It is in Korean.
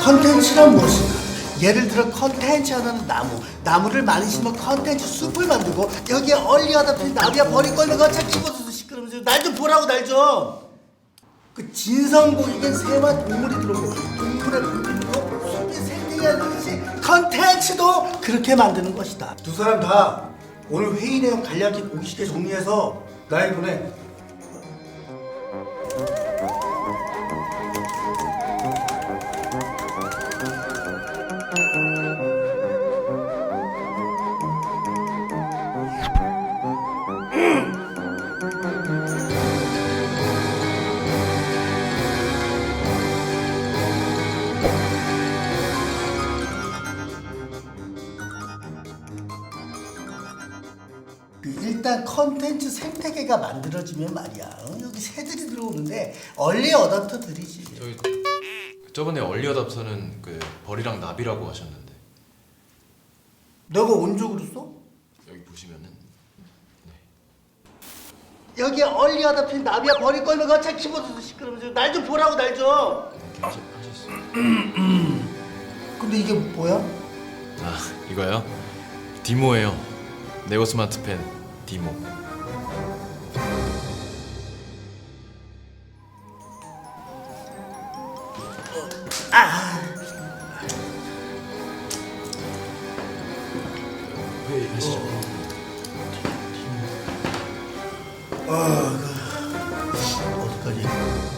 컨텐츠란 무엇인가? 예를 들어 컨텐츠 하나는 나무, 나무를 많이 심어 컨텐츠 숲을 만들고 여기에 얼리 어답터인 나비야 버리 걸면 거차 집어서서 시끄러면서 날 좀 보라고 날 좀. 그 진성고익엔 새와 동물이 들어오고 동물의 분노 숲이 생태계하듯이 컨텐츠도 그렇게 만드는 것이다. 두 사람 다 오늘 회의 내용 간략히 보기 쉽게 정리해서 나에 보내. 일단 컨텐츠 생태계가 만들어지면 말이야 어? 여기 새들이 들어오는데 얼리 어답터들이지 저희 저번에 얼리어답터는 그 벌이랑 나비라고 하셨는데 너가 온적으로 써? 여기 보시면은 여기에 얼리 어답터인 나비야 버리 걸면 거차 키보드도 시끄러면서 날 좀 보라고 날 좀 이렇게 하시, 하셨어요. 근데 이게 뭐야? 아 이거요? 디모예요. 네오 스마트 펜 디모 아, 아 그, 어디까지?